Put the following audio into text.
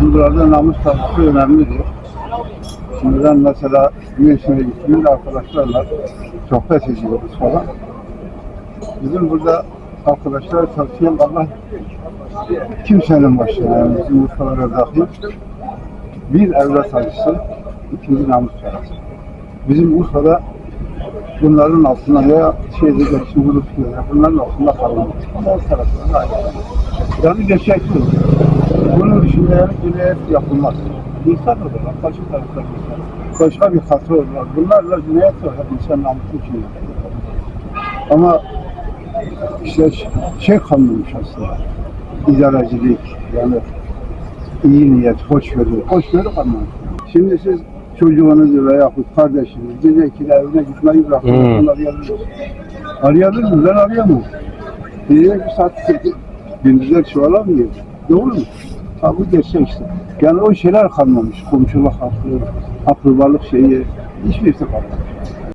Şimdi burada namus tarzı önemlidir. Şimdi ben mesela Güneş'e gittiğimde arkadaşlarla sohbet ediyoruz falan. Bizim burada arkadaşlar tavsiye Allah kimsenin başına yani bizim Urfalara dahil bir evlat acısı, ikinci namus parası. Bizim Urfa'da bunların altına veya şeyde geçsin grup ya bunların altında kalınır. Ama o taraftan ayrı. Yani gerçek yani cinayet yapılmaz. İnsan olur, başka taraftan insan. Başka bir hata olur. Bunlarla cinayet var. İnsan namusu için. Ama işte şey kalmamış aslında. İdarecilik, yani iyi niyet, hoşgörü, hoşgörü kalmamış. Şimdi siz çocuğunuzu veya kardeşiniz gece ikide evine gitmeyi bırakın. Hmm. Arayabilir Arayabilir mi? Ben arayamam. Diyecek bir saat çekip gündüzler çoğalamıyor. Doğru mu? Ha bu gerçek işte. Yani o şeyler kalmamış. Komşuluk hakkı, akrabalık şeyi hiçbir şey kalmamış.